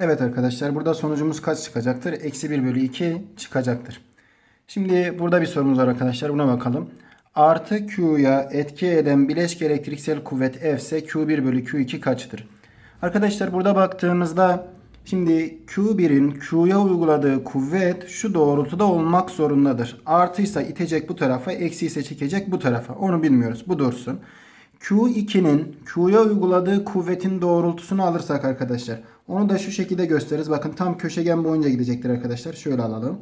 Evet arkadaşlar burada sonucumuz kaç çıkacaktır? Eksi 1 bölü 2 çıkacaktır. Şimdi burada bir sorumuz var arkadaşlar. Buna bakalım. Artı Q'ya etki eden bileşik elektriksel kuvvet F ise Q1 bölü Q2 kaçtır? Arkadaşlar burada baktığımızda şimdi Q1'in Q'ya uyguladığı kuvvet şu doğrultuda olmak zorundadır. Artıysa itecek bu tarafa, eksi ise çekecek bu tarafa. Onu bilmiyoruz. Bu dursun. Q2'nin Q'ya uyguladığı kuvvetin doğrultusunu alırsak arkadaşlar. Onu da şu şekilde gösteririz. Bakın tam köşegen boyunca gidecektir arkadaşlar. Şöyle alalım.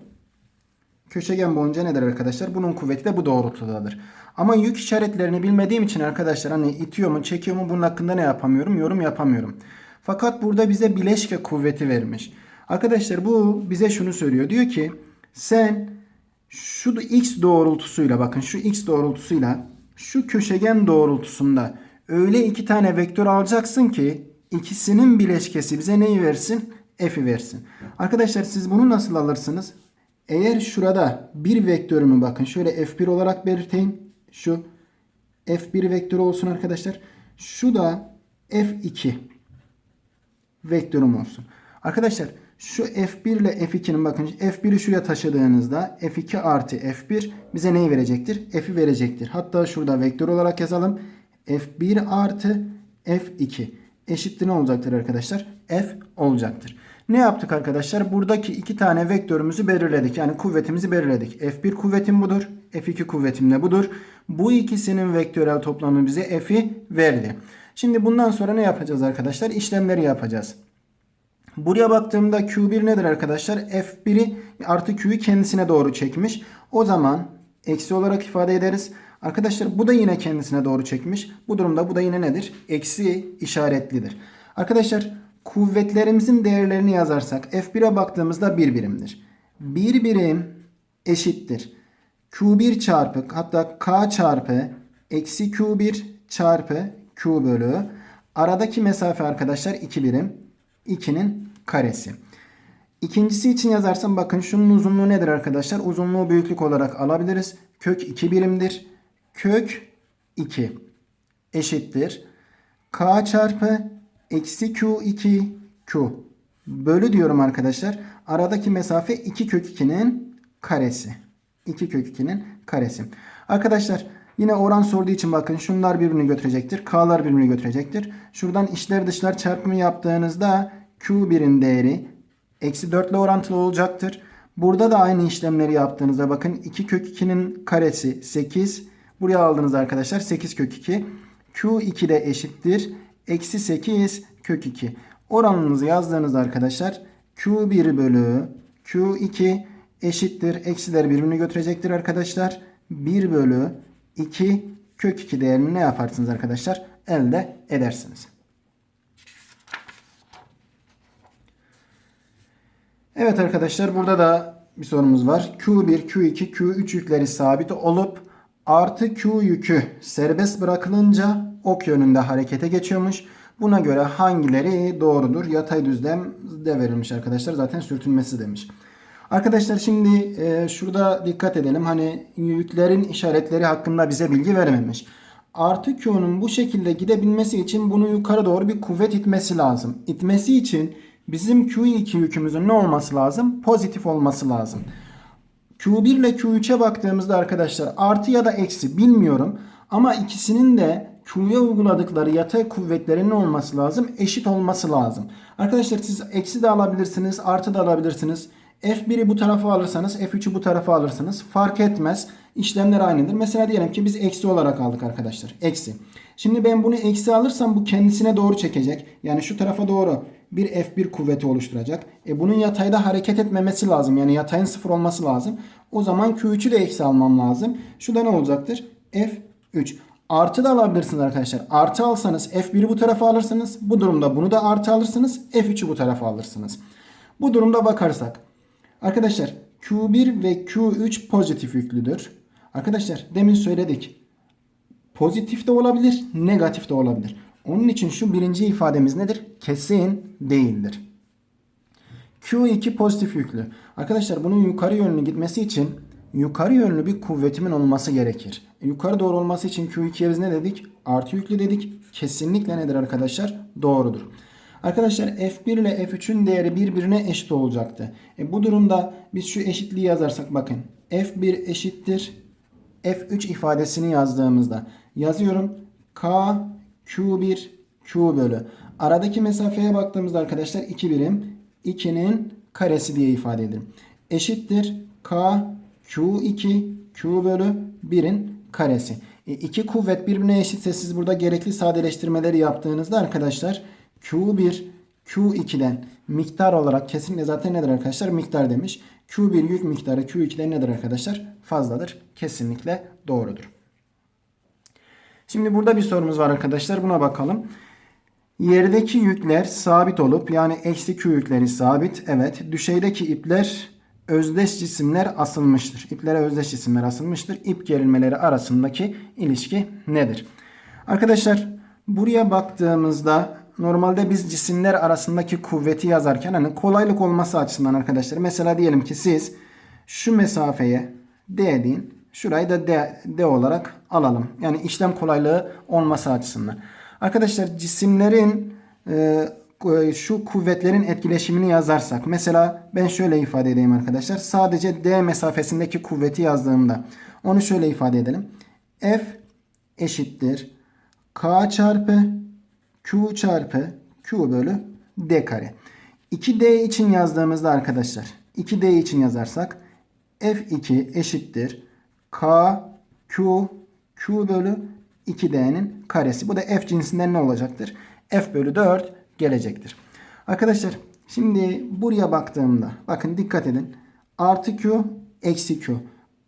Köşegen boyunca nedir arkadaşlar? Bunun kuvveti de bu doğrultudadır. Ama yük işaretlerini bilmediğim için arkadaşlar hani itiyor mu çekiyor mu bunun hakkında ne yapamıyorum? Yorum yapamıyorum. Fakat burada bize bileşke kuvveti vermiş. Arkadaşlar bu bize şunu söylüyor. Diyor ki sen şu x doğrultusuyla bakın şu x doğrultusuyla şu köşegen doğrultusunda öyle iki tane vektör alacaksın ki ikisinin bileşkesi bize neyi versin? F'i versin. Arkadaşlar siz bunu nasıl alırsınız? Eğer şurada bir vektörümü bakın şöyle F1 olarak belirteyim. Şu F1 vektörü olsun arkadaşlar. Şu da F2 vektörüm olsun. Arkadaşlar şu F1 ile F2'nin bakın F1'i şuraya taşıdığınızda F2 artı F1 bize neyi verecektir? F'i verecektir. Hatta şurada vektör olarak yazalım. F1 artı F2 eşittir ne olacaktır arkadaşlar? F olacaktır. Ne yaptık arkadaşlar? Buradaki iki tane vektörümüzü belirledik. Yani kuvvetimizi belirledik. F1 kuvvetim budur. F2 kuvvetim de budur. Bu ikisinin vektörel toplamı bize F'i verdi. Şimdi bundan sonra ne yapacağız arkadaşlar? İşlemleri yapacağız. Buraya baktığımda Q1 nedir arkadaşlar? F1'i artı Q'yu kendisine doğru çekmiş. O zaman eksi olarak ifade ederiz. Arkadaşlar bu da yine kendisine doğru çekmiş. Bu durumda bu da yine nedir? Eksi işaretlidir. Arkadaşlar kuvvetlerimizin değerlerini yazarsak F1'e baktığımızda 1 birimdir. 1 birim eşittir. Q1 çarpı hatta K çarpı eksi Q1 çarpı Q bölü aradaki mesafe arkadaşlar 2 birim. 2'nin karesi. İkincisi için yazarsam bakın şunun uzunluğu nedir arkadaşlar? Uzunluğu büyüklük olarak alabiliriz. Kök 2 birimdir. Kök 2 eşittir. K çarpı eksi Q2 Q bölü diyorum arkadaşlar. Aradaki mesafe 2 kök 2'nin karesi. 2 kök 2'nin karesi. Arkadaşlar yine oran sorduğu için bakın şunlar birbirini götürecektir. K'lar birbirini götürecektir. Şuradan içler dışlar çarpımı yaptığınızda Q1'in değeri eksi 4 ile orantılı olacaktır. Burada da aynı işlemleri yaptığınızda bakın 2 kök 2'nin karesi 8. Buraya aldınız arkadaşlar 8 kök 2. Q2 de eşittir. Eksi 8 kök 2. Oranınızı yazdığınızda arkadaşlar Q1 bölü Q2 eşittir. Eksiler birbirini götürecektir arkadaşlar. 1 bölü 2 kök 2 değerini ne yaparsınız arkadaşlar? Elde edersiniz. Evet arkadaşlar burada da bir sorumuz var. Q1, Q2, Q3 yükleri sabit olup artı Q yükü serbest bırakılınca ok yönünde harekete geçiyormuş. Buna göre hangileri doğrudur? Yatay düzlem de verilmiş arkadaşlar. Zaten sürtünmesi demiş. Arkadaşlar şimdi e, şurada dikkat edelim. Hani yüklerin işaretleri hakkında bize bilgi vermemiş. Artı Q'nun bu şekilde gidebilmesi için bunu yukarı doğru bir kuvvet itmesi lazım. İtmesi için bizim Q2 yükümüzün ne olması lazım? Pozitif olması lazım. Q1 ile Q3'e baktığımızda arkadaşlar artı ya da eksi bilmiyorum. Ama ikisinin de Q'ya uyguladıkları yatay kuvvetlerin ne olması lazım? Eşit olması lazım. Arkadaşlar siz eksi de alabilirsiniz, artı da alabilirsiniz. F1'i bu tarafa alırsanız F3'ü bu tarafa alırsınız. Fark etmez. İşlemler aynıdır. Mesela diyelim ki biz eksi olarak aldık arkadaşlar. Eksi. Şimdi ben bunu eksi alırsam bu kendisine doğru çekecek. Yani şu tarafa doğru bir F1 kuvveti oluşturacak. E bunun yatayda hareket etmemesi lazım. Yani yatayın sıfır olması lazım. O zaman Q3'ü de eksi almam lazım. Şu da ne olacaktır? F3. Artı da alabilirsiniz arkadaşlar. Artı alsanız F1'i bu tarafa alırsınız. Bu durumda bunu da artı alırsınız. F3'ü bu tarafa alırsınız. Bu durumda bakarsak. Arkadaşlar Q1 ve Q3 pozitif yüklüdür. Arkadaşlar demin söyledik. Pozitif de olabilir, negatif de olabilir. Onun için şu birinci ifademiz nedir? Kesin değildir. Q2 pozitif yüklü. Arkadaşlar bunun yukarı yönlü gitmesi için yukarı yönlü bir kuvvetimin olması gerekir. Yukarı doğru olması için Q2'ye biz ne dedik? Artı yüklü dedik. Kesinlikle nedir arkadaşlar? Doğrudur. Arkadaşlar F1 ile F3'ün değeri birbirine eşit olacaktı. E, bu durumda biz şu eşitliği yazarsak bakın. F1 eşittir F3 ifadesini yazdığımızda yazıyorum. K Q1 Q bölü. Aradaki mesafeye baktığımızda arkadaşlar 2 birim. 2'nin karesi diye ifade edelim. Eşittir K Q2 Q bölü 1'in karesi. E, iki kuvvet birbirine eşitse siz burada gerekli sadeleştirmeleri yaptığınızda arkadaşlar Q1 Q2'den miktar olarak kesinlikle zaten nedir arkadaşlar? Miktar demiş. Q1 yük miktarı Q2'den nedir arkadaşlar? Fazladır. Kesinlikle doğrudur. Şimdi burada bir sorumuz var arkadaşlar. Buna bakalım. Yerdeki yükler sabit olup yani eksi Q yükleri sabit. Evet. Düşeydeki ipler özdeş cisimler asılmıştır. İplere özdeş cisimler asılmıştır. İp gerilmeleri arasındaki ilişki nedir? Arkadaşlar buraya baktığımızda normalde biz cisimler arasındaki kuvveti yazarken hani kolaylık olması açısından arkadaşlar mesela diyelim ki siz şu mesafeye D deyin. Şurayı da D, D olarak alalım. Yani işlem kolaylığı olması açısından. Arkadaşlar cisimlerin e, şu kuvvetlerin etkileşimini yazarsak. Mesela ben şöyle ifade edeyim arkadaşlar. Sadece D mesafesindeki kuvveti yazdığımda onu şöyle ifade edelim. F eşittir K çarpı Q çarpı Q bölü D kare. 2D için yazdığımızda arkadaşlar 2D için yazarsak F2 eşittir K Q Q bölü 2D'nin karesi. Bu da F cinsinden ne olacaktır? F bölü 4 gelecektir. Arkadaşlar şimdi buraya baktığımda bakın dikkat edin. Artı Q eksi Q.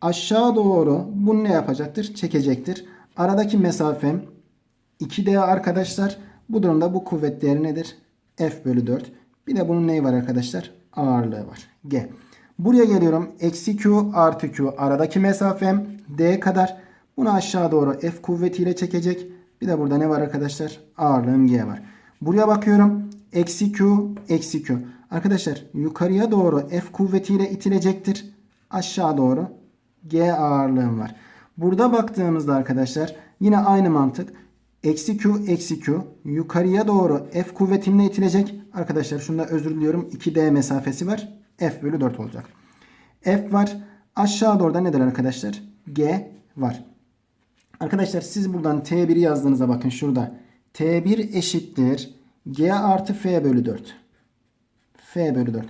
Aşağı doğru bunu ne yapacaktır? Çekecektir. Aradaki mesafem 2D arkadaşlar. Bu durumda bu kuvvet değeri nedir? F bölü 4. Bir de bunun neyi var arkadaşlar? Ağırlığı var. G. Buraya geliyorum. Eksi Q artı Q. Aradaki mesafem D kadar. Bunu aşağı doğru F kuvvetiyle çekecek. Bir de burada ne var arkadaşlar? Ağırlığım G var. Buraya bakıyorum. Eksi Q, eksi Q. Arkadaşlar yukarıya doğru F kuvvetiyle itilecektir. Aşağı doğru G ağırlığım var. Burada baktığımızda arkadaşlar yine aynı mantık. Eksi Q, eksi Q. Yukarıya doğru F kuvvetimle itilecek. Arkadaşlar şunda özür diliyorum. 2D mesafesi var. F bölü 4 olacak. F var. Aşağı doğru da nedir arkadaşlar? G var. Arkadaşlar siz buradan T1'i yazdığınızda bakın şurada. T1 eşittir. G artı F bölü 4. F bölü 4.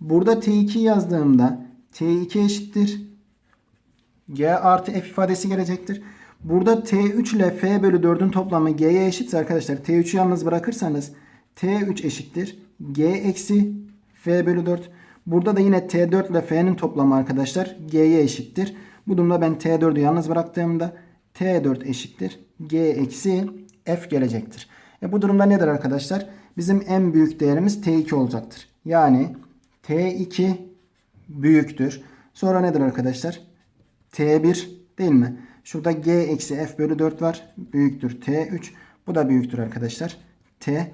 Burada T2 yazdığımda T2 eşittir. G artı F ifadesi gelecektir. Burada T3 ile F bölü 4'ün toplamı G'ye eşitse arkadaşlar T3'ü yalnız bırakırsanız T3 eşittir. G eksi F bölü 4. Burada da yine T4 ile F'nin toplamı arkadaşlar G'ye eşittir. Bu durumda ben T4'ü yalnız bıraktığımda T4 eşittir. G eksi F gelecektir. E bu durumda nedir arkadaşlar? Bizim en büyük değerimiz T2 olacaktır. Yani T2 büyüktür. Sonra nedir arkadaşlar? T1 değil mi? Şurada G eksi F bölü 4 var. Büyüktür T3. Bu da büyüktür arkadaşlar. T4.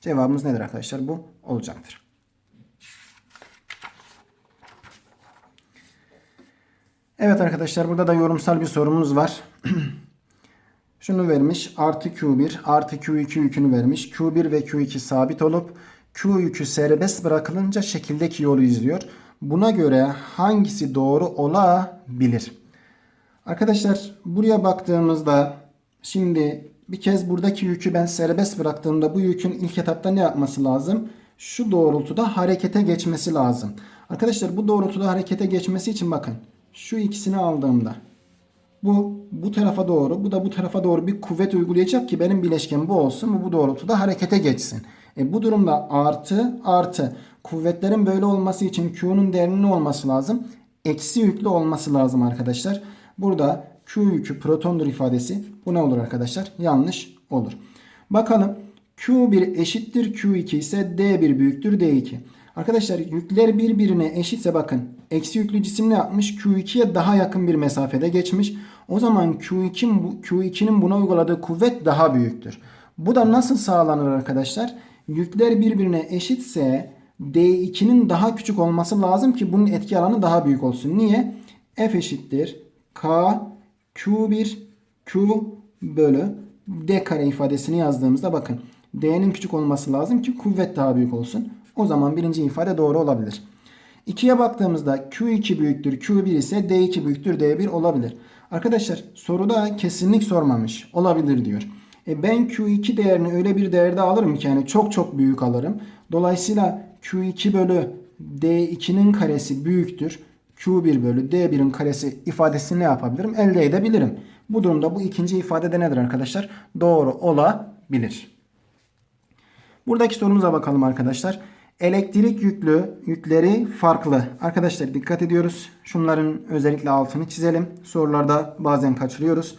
Cevabımız nedir arkadaşlar? Bu olacaktır. Evet arkadaşlar burada da yorumsal bir sorumuz var. Şunu vermiş. Artı Q1 artı Q2 yükünü vermiş. Q1 ve Q2 sabit olup Q yükü serbest bırakılınca şekildeki yolu izliyor. Buna göre hangisi doğru olabilir? Arkadaşlar buraya baktığımızda şimdi bir kez buradaki yükü ben serbest bıraktığımda bu yükün ilk etapta ne yapması lazım? Şu doğrultuda harekete geçmesi lazım. Arkadaşlar bu doğrultuda harekete geçmesi için bakın. Şu ikisini aldığımda bu bu tarafa doğru, bu da bu tarafa doğru bir kuvvet uygulayacak ki benim bileşkem bu olsun. Bu bu doğrultuda harekete geçsin. E bu durumda artı artı kuvvetlerin böyle olması için Q'nun değerinin olması lazım? Eksi yüklü olması lazım arkadaşlar. Burada Q yükü protondur ifadesi. Bu ne olur arkadaşlar? Yanlış olur. Bakalım Q1 eşittir Q2 ise D1 büyüktür D2. Arkadaşlar yükler birbirine eşitse bakın eksi yüklü cisim ne yapmış? Q2'ye daha yakın bir mesafede geçmiş. O zaman Q2'nin bu, Q2'nin buna uyguladığı kuvvet daha büyüktür. Bu da nasıl sağlanır arkadaşlar? Yükler birbirine eşitse D2'nin daha küçük olması lazım ki bunun etki alanı daha büyük olsun. Niye? F eşittir K Q1 Q bölü D kare ifadesini yazdığımızda bakın D'nin küçük olması lazım ki kuvvet daha büyük olsun. O zaman birinci ifade doğru olabilir. 2'ye baktığımızda Q2 büyüktür Q1 ise D2 büyüktür D1 olabilir. Arkadaşlar soruda kesinlik sormamış. Olabilir diyor. E ben Q2 değerini öyle bir değerde alırım ki yani çok çok büyük alırım. Dolayısıyla Q2 bölü D2'nin karesi büyüktür. Q1 bölü D1'in karesi ifadesini ne yapabilirim? Elde edebilirim. Bu durumda bu ikinci ifade de nedir arkadaşlar? Doğru olabilir. Buradaki sorumuza bakalım arkadaşlar. Elektrik yüklü yükleri farklı. Arkadaşlar dikkat ediyoruz. Şunların özellikle altını çizelim. Sorularda bazen kaçırıyoruz.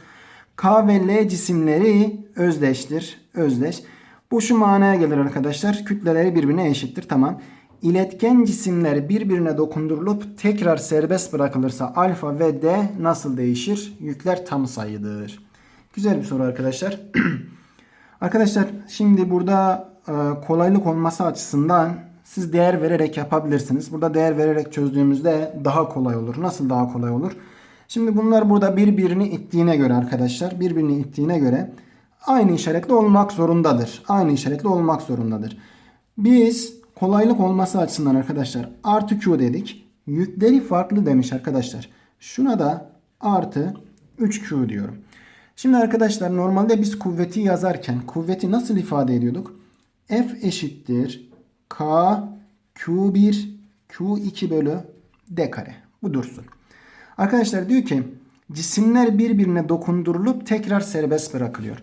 K ve L cisimleri özdeştir. Özdeş. Bu şu manaya gelir arkadaşlar. Kütleleri birbirine eşittir. Tamam. İletken cisimler birbirine dokundurulup tekrar serbest bırakılırsa alfa ve D nasıl değişir? Yükler tam sayıdır. Güzel bir soru arkadaşlar. arkadaşlar şimdi burada e, kolaylık olması açısından siz değer vererek yapabilirsiniz. Burada değer vererek çözdüğümüzde daha kolay olur. Nasıl daha kolay olur? Şimdi bunlar burada birbirini ittiğine göre arkadaşlar, birbirini ittiğine göre aynı işaretli olmak zorundadır. Aynı işaretli olmak zorundadır. Biz kolaylık olması açısından arkadaşlar artı Q dedik. Yükleri farklı demiş arkadaşlar. Şuna da artı 3Q diyorum. Şimdi arkadaşlar normalde biz kuvveti yazarken kuvveti nasıl ifade ediyorduk? F eşittir K Q1 Q2 bölü D kare. Bu dursun. Arkadaşlar diyor ki cisimler birbirine dokundurulup tekrar serbest bırakılıyor.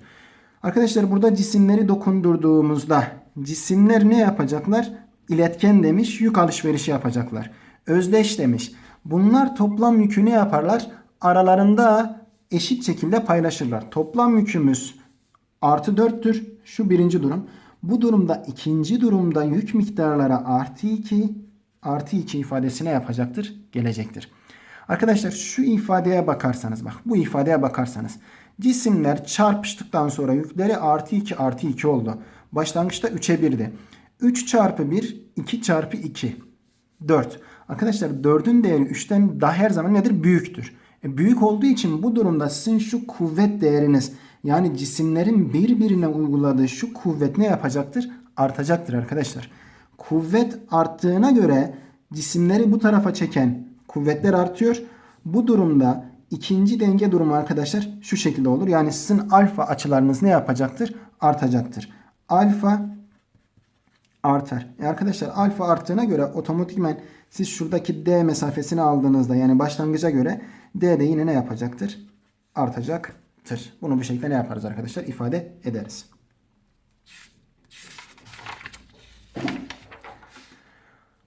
Arkadaşlar burada cisimleri dokundurduğumuzda cisimler ne yapacaklar? İletken demiş yük alışverişi yapacaklar. Özdeş demiş. Bunlar toplam yükü ne yaparlar? Aralarında eşit şekilde paylaşırlar. Toplam yükümüz artı 4'tür. Şu birinci durum. Bu durumda ikinci durumda yük miktarları artı 2 artı 2 ifadesine yapacaktır? Gelecektir. Arkadaşlar şu ifadeye bakarsanız bak bu ifadeye bakarsanız cisimler çarpıştıktan sonra yükleri artı 2 artı 2 oldu. Başlangıçta 3'e 1'di. 3 çarpı 1 2 çarpı 2 4. Arkadaşlar 4'ün değeri 3'ten daha her zaman nedir? Büyüktür. E, büyük olduğu için bu durumda sizin şu kuvvet değeriniz yani cisimlerin birbirine uyguladığı şu kuvvet ne yapacaktır? Artacaktır arkadaşlar. Kuvvet arttığına göre cisimleri bu tarafa çeken kuvvetler artıyor. Bu durumda ikinci denge durumu arkadaşlar şu şekilde olur. Yani sizin alfa açılarınız ne yapacaktır? Artacaktır. Alfa artar. E arkadaşlar alfa arttığına göre otomatikmen siz şuradaki D mesafesini aldığınızda yani başlangıca göre D de yine ne yapacaktır? Artacaktır. Bunu bu şekilde ne yaparız arkadaşlar? İfade ederiz.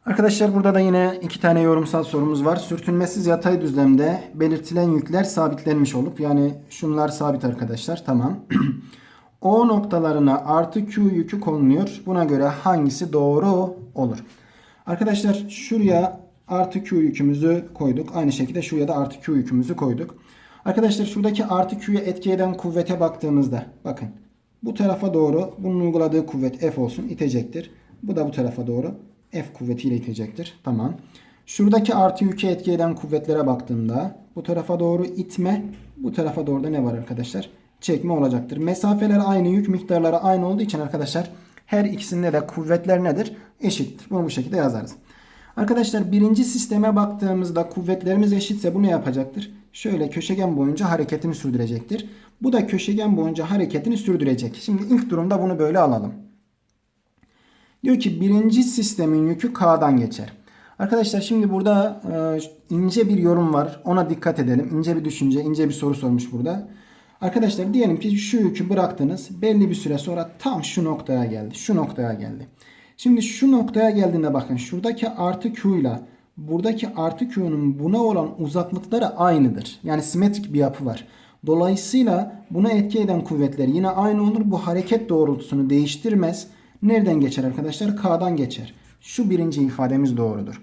Arkadaşlar burada da yine iki tane yorumsal sorumuz var. Sürtünmesiz yatay düzlemde belirtilen yükler sabitlenmiş olup yani şunlar sabit arkadaşlar. Tamam. o noktalarına artı Q yükü konuluyor. Buna göre hangisi doğru olur? Arkadaşlar şuraya artı Q yükümüzü koyduk. Aynı şekilde şuraya da artı Q yükümüzü koyduk. Arkadaşlar şuradaki artı Q'ya etki eden kuvvete baktığımızda bakın bu tarafa doğru bunun uyguladığı kuvvet F olsun itecektir. Bu da bu tarafa doğru F kuvvetiyle itecektir. Tamam. Şuradaki artı yüke etki eden kuvvetlere baktığımda bu tarafa doğru itme, bu tarafa doğru da ne var arkadaşlar? Çekme olacaktır. Mesafeler aynı, yük miktarları aynı olduğu için arkadaşlar her ikisinde de kuvvetler nedir? Eşittir. Bunu bu şekilde yazarız. Arkadaşlar birinci sisteme baktığımızda kuvvetlerimiz eşitse bu ne yapacaktır? Şöyle köşegen boyunca hareketini sürdürecektir. Bu da köşegen boyunca hareketini sürdürecek. Şimdi ilk durumda bunu böyle alalım. Diyor ki birinci sistemin yükü K'dan geçer. Arkadaşlar şimdi burada e, ince bir yorum var. Ona dikkat edelim. İnce bir düşünce, ince bir soru sormuş burada. Arkadaşlar diyelim ki şu yükü bıraktınız. Belli bir süre sonra tam şu noktaya geldi. Şu noktaya geldi. Şimdi şu noktaya geldiğinde bakın şuradaki artı Q ile buradaki artı Q'nun buna olan uzaklıkları aynıdır. Yani simetrik bir yapı var. Dolayısıyla buna etki eden kuvvetler yine aynı olur. Bu hareket doğrultusunu değiştirmez. Nereden geçer arkadaşlar? K'dan geçer. Şu birinci ifademiz doğrudur.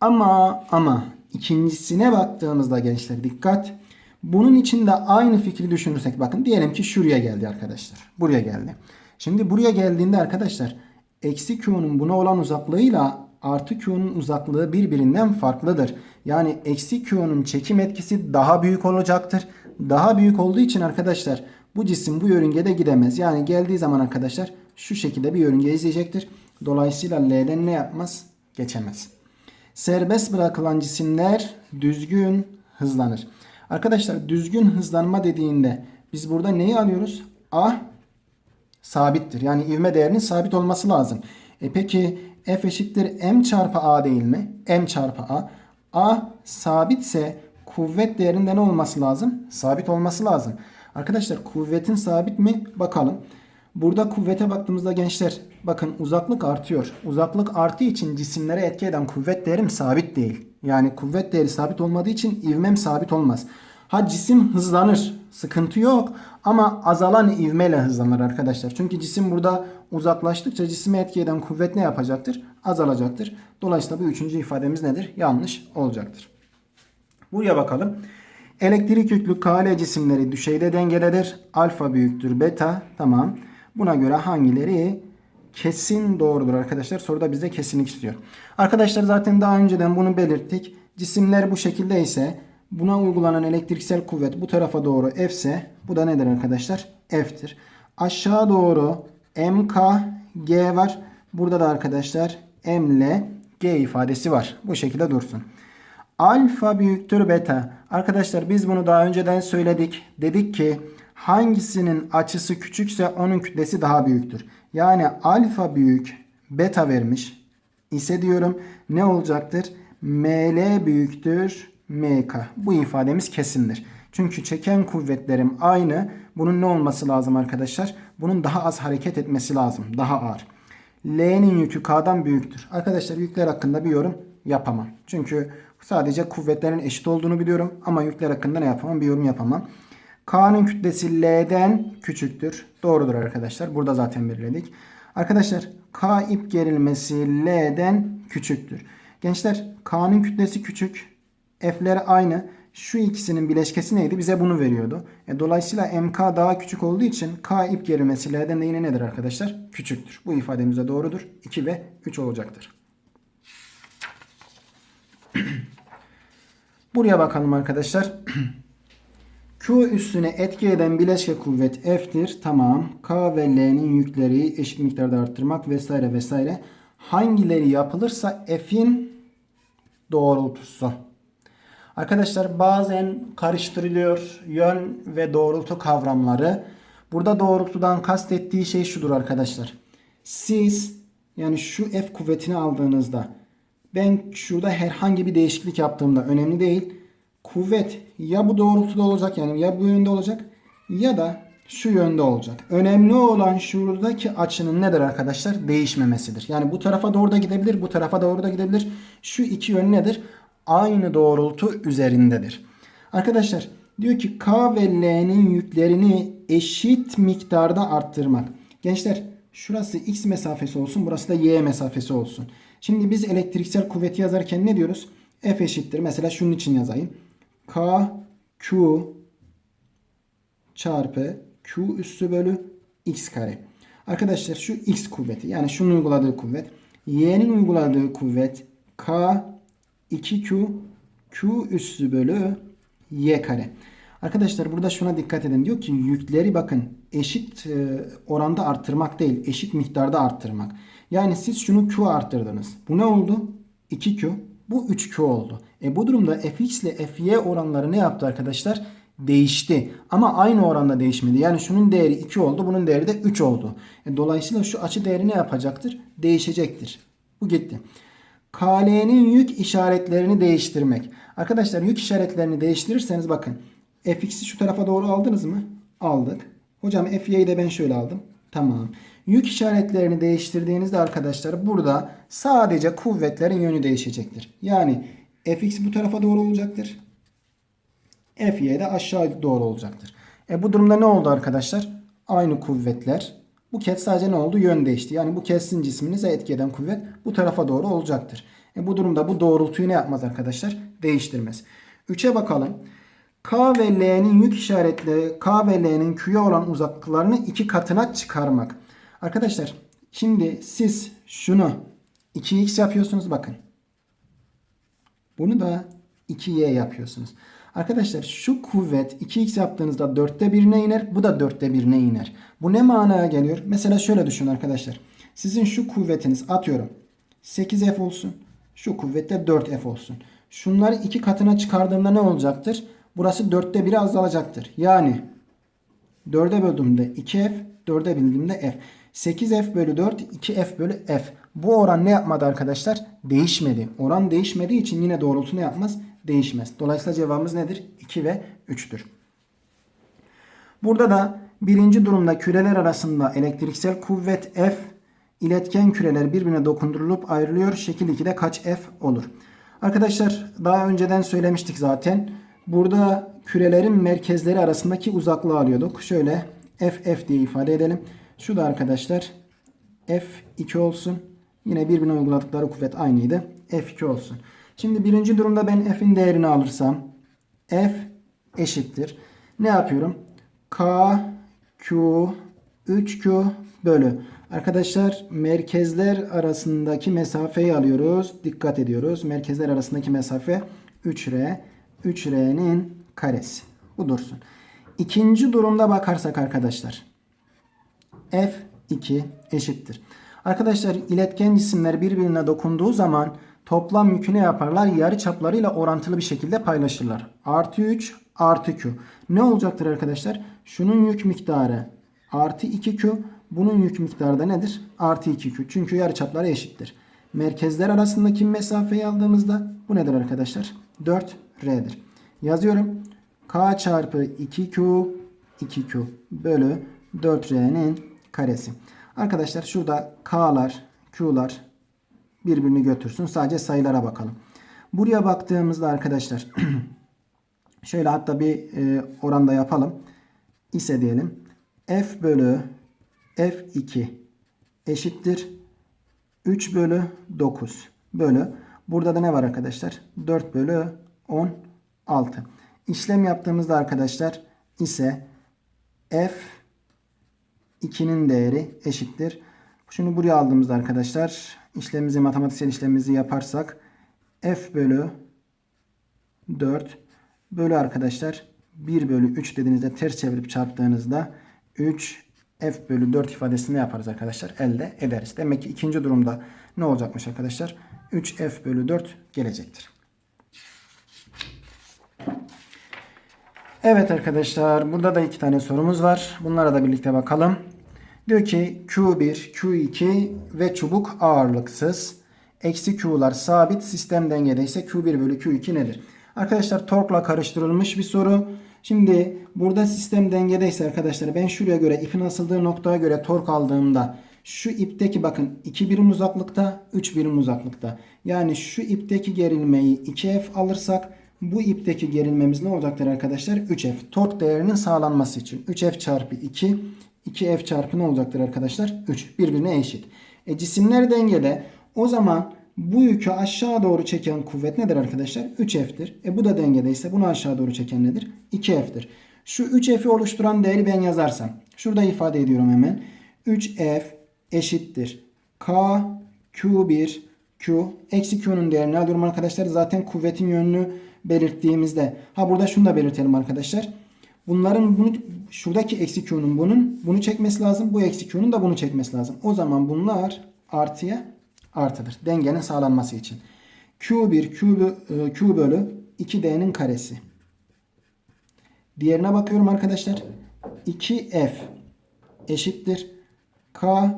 Ama ama ikincisine baktığımızda gençler dikkat. Bunun için de aynı fikri düşünürsek bakın diyelim ki şuraya geldi arkadaşlar. Buraya geldi. Şimdi buraya geldiğinde arkadaşlar eksi Q'nun buna olan uzaklığıyla artı Q'nun uzaklığı birbirinden farklıdır. Yani eksi Q'nun çekim etkisi daha büyük olacaktır. Daha büyük olduğu için arkadaşlar bu cisim bu yörüngede gidemez. Yani geldiği zaman arkadaşlar şu şekilde bir yörünge izleyecektir. Dolayısıyla L'den ne yapmaz? Geçemez. Serbest bırakılan cisimler düzgün hızlanır. Arkadaşlar düzgün hızlanma dediğinde biz burada neyi alıyoruz? A sabittir. Yani ivme değerinin sabit olması lazım. E peki F eşittir M çarpı A değil mi? M çarpı A. A sabitse kuvvet değerinde ne olması lazım? Sabit olması lazım. Arkadaşlar kuvvetin sabit mi? Bakalım. Burada kuvvete baktığımızda gençler bakın uzaklık artıyor. Uzaklık arttığı için cisimlere etki eden kuvvet değerim sabit değil. Yani kuvvet değeri sabit olmadığı için ivmem sabit olmaz. Ha cisim hızlanır. Sıkıntı yok. Ama azalan ivmeyle hızlanır arkadaşlar. Çünkü cisim burada uzaklaştıkça cisime etki eden kuvvet ne yapacaktır? Azalacaktır. Dolayısıyla bu üçüncü ifademiz nedir? Yanlış olacaktır. Buraya bakalım. Elektrik yüklü KL cisimleri düşeyde dengededir. Alfa büyüktür beta. Tamam. Buna göre hangileri kesin doğrudur arkadaşlar. Soruda bize kesinlik istiyor. Arkadaşlar zaten daha önceden bunu belirttik. Cisimler bu şekilde ise buna uygulanan elektriksel kuvvet bu tarafa doğru F ise bu da nedir arkadaşlar? F'tir. Aşağı doğru MK G var. Burada da arkadaşlar M ile G ifadesi var. Bu şekilde dursun. Alfa büyüktür beta. Arkadaşlar biz bunu daha önceden söyledik. Dedik ki hangisinin açısı küçükse onun kütlesi daha büyüktür. Yani alfa büyük beta vermiş ise diyorum ne olacaktır? ML büyüktür MK. Bu ifademiz kesindir. Çünkü çeken kuvvetlerim aynı. Bunun ne olması lazım arkadaşlar? Bunun daha az hareket etmesi lazım. Daha ağır. L'nin yükü K'dan büyüktür. Arkadaşlar yükler hakkında bir yorum yapamam. Çünkü sadece kuvvetlerin eşit olduğunu biliyorum. Ama yükler hakkında ne yapamam? Bir yorum yapamam. K'nın kütlesi L'den küçüktür. Doğrudur arkadaşlar. Burada zaten belirledik. Arkadaşlar K ip gerilmesi L'den küçüktür. Gençler K'nın kütlesi küçük. F'ler aynı. Şu ikisinin bileşkesi neydi? Bize bunu veriyordu. E, dolayısıyla MK daha küçük olduğu için K ip gerilmesi L'den de yine nedir arkadaşlar? Küçüktür. Bu ifademiz de doğrudur. 2 ve 3 olacaktır. Buraya bakalım arkadaşlar. Q üstüne etki eden bileşke kuvvet F'tir. Tamam. K ve L'nin yükleri eşit miktarda arttırmak vesaire vesaire. Hangileri yapılırsa F'in doğrultusu. Arkadaşlar bazen karıştırılıyor yön ve doğrultu kavramları. Burada doğrultudan kastettiği şey şudur arkadaşlar. Siz yani şu F kuvvetini aldığınızda ben şurada herhangi bir değişiklik yaptığımda önemli değil. Kuvvet ya bu doğrultuda olacak yani ya bu yönde olacak ya da şu yönde olacak. Önemli olan şuradaki açının nedir arkadaşlar? Değişmemesidir. Yani bu tarafa doğru da gidebilir, bu tarafa doğru da gidebilir. Şu iki yön nedir? Aynı doğrultu üzerindedir. Arkadaşlar diyor ki K ve L'nin yüklerini eşit miktarda arttırmak. Gençler şurası X mesafesi olsun, burası da Y mesafesi olsun. Şimdi biz elektriksel kuvveti yazarken ne diyoruz? F eşittir. Mesela şunun için yazayım. K Q çarpı Q üssü bölü X kare. Arkadaşlar şu X kuvveti yani şunun uyguladığı kuvvet. Y'nin uyguladığı kuvvet K 2Q Q üssü bölü Y kare. Arkadaşlar burada şuna dikkat edin. Diyor ki yükleri bakın eşit e, oranda arttırmak değil eşit miktarda arttırmak. Yani siz şunu Q arttırdınız. Bu ne oldu? 2Q. Bu 3Q oldu. E bu durumda Fx ile Fy oranları ne yaptı arkadaşlar? Değişti. Ama aynı oranda değişmedi. Yani şunun değeri 2 oldu. Bunun değeri de 3 oldu. E dolayısıyla şu açı değeri ne yapacaktır? Değişecektir. Bu gitti. KL'nin yük işaretlerini değiştirmek. Arkadaşlar yük işaretlerini değiştirirseniz bakın. Fx'i şu tarafa doğru aldınız mı? Aldık. Hocam Fy'yi de ben şöyle aldım. Tamam. Yük işaretlerini değiştirdiğinizde arkadaşlar burada sadece kuvvetlerin yönü değişecektir. Yani Fx bu tarafa doğru olacaktır. Fy de aşağı doğru olacaktır. E bu durumda ne oldu arkadaşlar? Aynı kuvvetler. Bu kez sadece ne oldu? Yön değişti. Yani bu kesin cisminize etki eden kuvvet bu tarafa doğru olacaktır. E bu durumda bu doğrultuyu ne yapmaz arkadaşlar? Değiştirmez. 3'e bakalım. K ve L'nin yük işaretleri K ve L'nin Q'ya olan uzaklıklarını iki katına çıkarmak. Arkadaşlar Şimdi siz şunu 2x yapıyorsunuz bakın. Bunu da 2y yapıyorsunuz. Arkadaşlar şu kuvvet 2x yaptığınızda 4'te 1'ine iner. Bu da 4'te 1'ine iner. Bu ne manaya geliyor? Mesela şöyle düşünün arkadaşlar. Sizin şu kuvvetiniz atıyorum 8f olsun. Şu kuvvette 4f olsun. Şunları iki katına çıkardığımda ne olacaktır? Burası 4'te 1'e azalacaktır. Yani 4'e böldüğümde 2f, 4'e böldüğümde f. 8f bölü 4, 2f bölü f. Bu oran ne yapmadı arkadaşlar? Değişmedi. Oran değişmediği için yine doğrultu ne yapmaz? Değişmez. Dolayısıyla cevabımız nedir? 2 ve 3'tür. Burada da birinci durumda küreler arasında elektriksel kuvvet F, iletken küreler birbirine dokundurulup ayrılıyor. Şekil 2'de kaç F olur? Arkadaşlar daha önceden söylemiştik zaten. Burada kürelerin merkezleri arasındaki uzaklığı alıyorduk. Şöyle F F diye ifade edelim. Şu da arkadaşlar F2 olsun. Yine birbirine uyguladıkları kuvvet aynıydı. F2 olsun. Şimdi birinci durumda ben F'in değerini alırsam F eşittir. Ne yapıyorum? K Q 3Q bölü. Arkadaşlar merkezler arasındaki mesafeyi alıyoruz. Dikkat ediyoruz. Merkezler arasındaki mesafe 3R. 3R'nin karesi. Bu dursun. İkinci durumda bakarsak arkadaşlar. F2 eşittir. Arkadaşlar iletken cisimler birbirine dokunduğu zaman toplam yükü ne yaparlar? Yarı çaplarıyla orantılı bir şekilde paylaşırlar. Artı 3 artı Q. Ne olacaktır arkadaşlar? Şunun yük miktarı artı 2Q. Bunun yük miktarı da nedir? Artı 2Q. Çünkü yarı çapları eşittir. Merkezler arasındaki mesafeyi aldığımızda bu nedir arkadaşlar? 4R'dir. Yazıyorum. K çarpı 2Q 2Q bölü 4R'nin karesi. Arkadaşlar şurada K'lar, Q'lar birbirini götürsün. Sadece sayılara bakalım. Buraya baktığımızda arkadaşlar şöyle hatta bir e, oranda yapalım. İse diyelim. F bölü F2 eşittir. 3 bölü 9 bölü. Burada da ne var arkadaşlar? 4 bölü 16. İşlem yaptığımızda arkadaşlar ise F 2'nin değeri eşittir. Şunu buraya aldığımızda arkadaşlar işlemimizi matematiksel işlemimizi yaparsak f bölü 4 bölü arkadaşlar 1 bölü 3 dediğinizde ters çevirip çarptığınızda 3 f bölü 4 ifadesini yaparız arkadaşlar? Elde ederiz. Demek ki ikinci durumda ne olacakmış arkadaşlar? 3 f bölü 4 gelecektir. Evet arkadaşlar burada da iki tane sorumuz var. Bunlara da birlikte bakalım. Diyor ki Q1, Q2 ve çubuk ağırlıksız. Eksi Q'lar sabit. Sistem dengede ise Q1 bölü Q2 nedir? Arkadaşlar torkla karıştırılmış bir soru. Şimdi burada sistem dengedeyse arkadaşlar ben şuraya göre ipin asıldığı noktaya göre tork aldığımda şu ipteki bakın 2 birim uzaklıkta 3 birim uzaklıkta. Yani şu ipteki gerilmeyi 2F alırsak bu ipteki gerilmemiz ne olacaktır arkadaşlar? 3F. Tork değerinin sağlanması için. 3F çarpı 2 2F çarpı ne olacaktır arkadaşlar? 3. Birbirine eşit. E cisimler dengede. O zaman bu yükü aşağı doğru çeken kuvvet nedir arkadaşlar? 3F'tir. E bu da dengedeyse bunu aşağı doğru çeken nedir? 2F'tir. Şu 3F'i oluşturan değeri ben yazarsam. Şurada ifade ediyorum hemen. 3F eşittir. K Q1 Q eksi Q'nun değerini alıyorum arkadaşlar. Zaten kuvvetin yönünü belirttiğimizde. Ha burada şunu da belirtelim arkadaşlar. Bunların bunu şuradaki eksi Q'nun bunun bunu çekmesi lazım. Bu eksi Q'nun da bunu çekmesi lazım. O zaman bunlar artıya artıdır. Dengenin sağlanması için. Q1 Q, e, Q bölü 2D'nin karesi. Diğerine bakıyorum arkadaşlar. 2F eşittir. K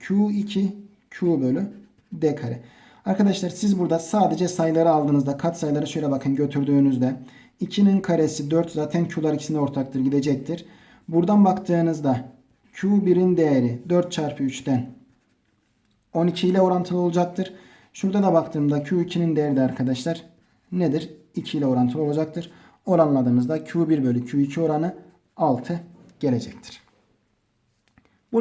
Q2 Q bölü D kare. Arkadaşlar siz burada sadece sayıları aldığınızda kat sayıları şöyle bakın götürdüğünüzde 2'nin karesi 4 zaten Q'lar ikisinde ortaktır gidecektir. Buradan baktığınızda Q1'in değeri 4 çarpı 3'ten 12 ile orantılı olacaktır. Şurada da baktığımda Q2'nin değeri de arkadaşlar nedir? 2 ile orantılı olacaktır. Oranladığımızda Q1 bölü Q2 oranı 6 gelecektir.